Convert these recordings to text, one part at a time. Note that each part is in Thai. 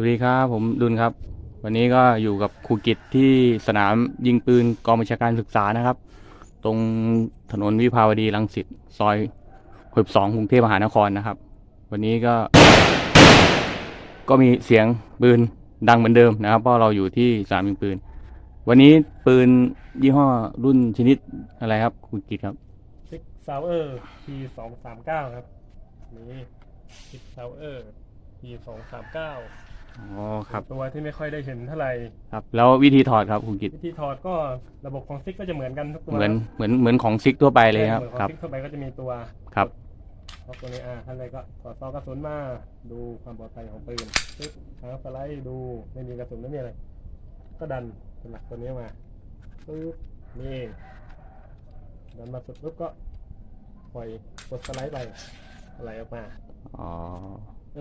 วัสดีครับ ผมดุลครับ วันนี้ก็อยู่กับครูกิจที่สนามยิงปืนกองบัญชาการศึกษานะครับ ตรงถนนวิภาวดีรังสิตซอยหกสองกรุงเทพมหานครนะครับ วันนี้ก็ ก็มีเสียงปืนดังเหมือนเดิมนะครับ เพราะเราอยู่ที่สนามยิงปืน วันนี้ปืนยี่ห้อรุ่นชนิดอะไรครับครูกิจครับซิกซาวเออร์ P สองสามเก้าครับนี่ซิกซาวเออร์ P สองสามเก้า อ๋อครับตัวที่ไม่ค่อยได้เห็นเท่าไหร่ครับ แล้ววิธีถอดครับครูกิจวิธีถอดก็ระบบของซิกก็จะเหมือนกันทุกตัวเหมือนเหมือนเหมือนของซิกทั่วไปเลยครับหมือนขคอรังบซิกทั่วไปก็จะมีตัวครับล็อกตัวนี้อ่าท่านใดก็ถอดซองกระสุนมาดูความปลอดภัยของปืนปึ๊บหางสไลด์ดูไม่มีกระสุนไม่มีอะไรก็ดันเป็นหลักตัวนี้มาปึ๊บนี่เองดันมาสุดปุ๊บก็ปล่อยกดสไลด์ไปไหลออกมาอ๋อ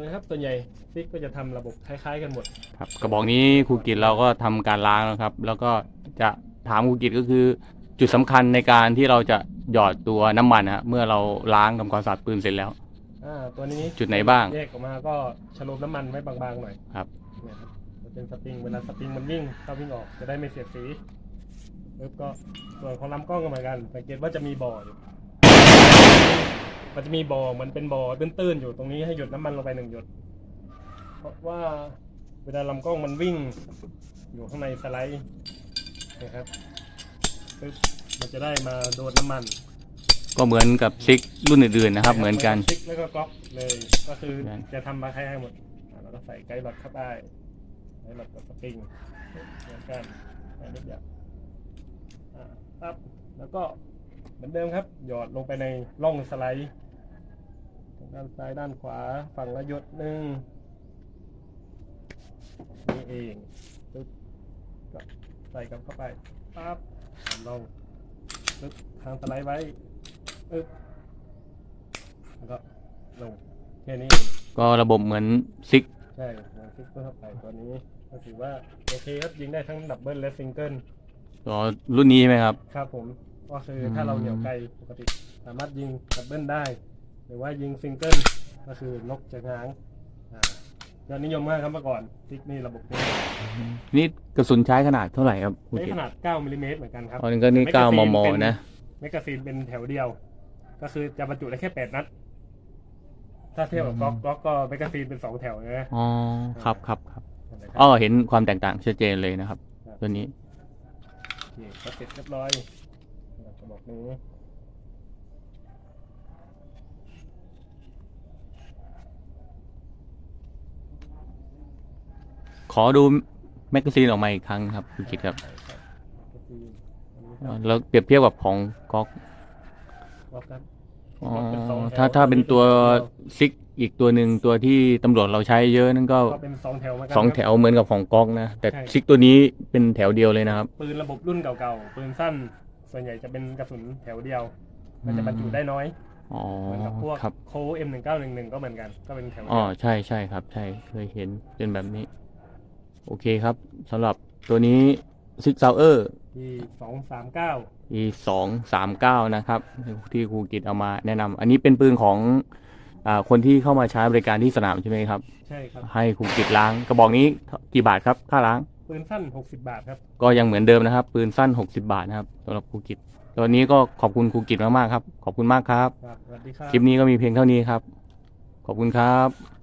นะครับส่วนใหญ่ซิกก็จะทำระบบคล้ายๆกันหมด ครับกระบอกนี้ครูกิจเราก็ทำการล้างนะครับ แล้วก็จะถามครูกิจก็คือ จุดสำคัญในการที่เราจะหยอดตัวน้ำมันนะฮะเมื่อเราล้างทำความสะอาดปืนเสร็จแล้ว อ่าตัวนี้จุดไหนบ้าง แยกออกมาก็ชโลมน้ำมันไว้บางๆหน่อยครับ เนี่ยครับจะเป็นสปริงเวลาสปริงมันวิ่งเข้าวิ่งออกจะได้ไม่เสียดสีแล้วก็ส่วนของลำกล้องก็เหมือนกันสังเกตว่าจะมีบ่ออยู่ มันจะมีบ่อเหมือนเป็นบ่อตื้นๆอยู่ตรงนี้ให้หยดน้ำมันลงไปหนึ่งหยด เพราะว่าเวลาลำกล้องมันวิ่ง อยู่ข้างในสไลด์นะครับปึ๊บมันจะได้มาโดนน้ำมัน ก็เหมือนกับซิกรุ่นอื่นๆนะครับ เหมือนกันซิกแล้วก็ก๊อกเลยก็คือเหมือนจะทำมาคล้ายๆหมดอ่าเราก็ใส่ไกด์หลอดเข้าไปไกด์หลอดกับสปริงเหมือนกันอันนี้อย่างอ่าปั๊บแล้วก็เหมือนเดิมครับ หยอดลงไปในร่องสไลด์ ด้านซ้ายด้านขวาฝั่งละหยดหนึ่งนี่เองปึ๊บก็ใส่กลับเข้าไปปั๊บทำลงปึ๊บทางสไลด์ไว้ปึ๊บแล้วก็ลงแค่นี้เองก็ระบบเหมือนซิกใช่เหมือนซิกเกอร์เข้าไปตัวนี้ก็ถือว่าโอเคครับยิงได้ทั้งดับเบิลและซิงเกิลตัวรุ่นนี้ใช่ไหมครับ ครับผม ก็คือมถ้าเราเหนี่ยวไกลปกติ สามารถยิงดับเบิลได้ หรือว่ายิงซิงเกิลก็คือนกจะง้างอ่ายอดนิยมมากครับเมื่อก่อนซิกนี่ระบบนี้นี่กระสุนใช้ขนาดเท่าไหร่ครับครูใช้กิจขนาด 9มิลลิเมตรเหมือนกันครับอ๋อนี่ก็นี่แมกเก้ากซีมนมเป็นนะ แมกกาซีนเป็นแถวเดียว ก็คือจะบรรจุได้แค่ 8 นัด ถ้าเทียบกับก๊อกก๊อกก็แมกกาซีนเป็น 2 แถวนะอ๋อ ครับครับครับนั่นแหละครับอ๋อเห็นความแตกต่างชัดเจนเลยนะครับครับ ตัวนี้ โอเคก็เสร็จเรียบร้อยกระบอกนี้ ขอดูแมกกาซีนออกมาอีกครั้งครับคุณกิตครับใช่ครับก็คืออันนี้คอ๋รัอบแล้วเปรียบเทียบกับของก๊อกก๊อกครับอ๋อก๊อกเป็นสองแถวถ้าถ้าเป็นตัวตัวนี้ซิกอีกตัวหนึ่งตัวที่ตำรวจเราใช้เยอะนั่นก็ก็เป็นสองแถวเหมือนกัสองแถวเหมือนกับของก๊อกนะ แต่ใช่ซิกตัวนี้เป็นแถวเดียวเลยนะครับ ปืนระบบรุ่นเก่าๆปืนสั้น ส่วนใหญ่จะเป็นกระสุนแถวเดียว มันจะบรรจุได้น้อยอ๋อเหมือนกับพวกครับโคเอ็มหนึ่งเก้าหนึ่งหนึ่งก็เหมือนกันก็เป็นแถวอ๋อเดียวใช่ใช่ครับ ใช่เคยเห็นเป็นแบบนี้ โอเคครับสำหรับตัวนี้ซิกซาวเออร์ ที่สองสามเก้า e สองสามเก้านะครับ ที่ครูกิตเอามาแนะนำอันนี้เป็นปืนของอ่าคนที่เข้ามาใช้บริการที่สนามใช่ไหมครับ ใช่ครับ ให้ครูกิตล้างกระบอกนี้กี่บาทครับค่าล้าง ปืนสั้นหกสิบบาทครับ ก็ยังเหมือนเดิมนะครับ ปืนสั้น 60 บาทนะครับสำหรับครูกิตตอนนี้ก็ขอบคุณครูกิตมากๆครับ ขอบคุณมากครับ ครับสวัสดีครับ คลิปนี้ก็มีเพียงเท่านี้ครับ ขอบคุณครับ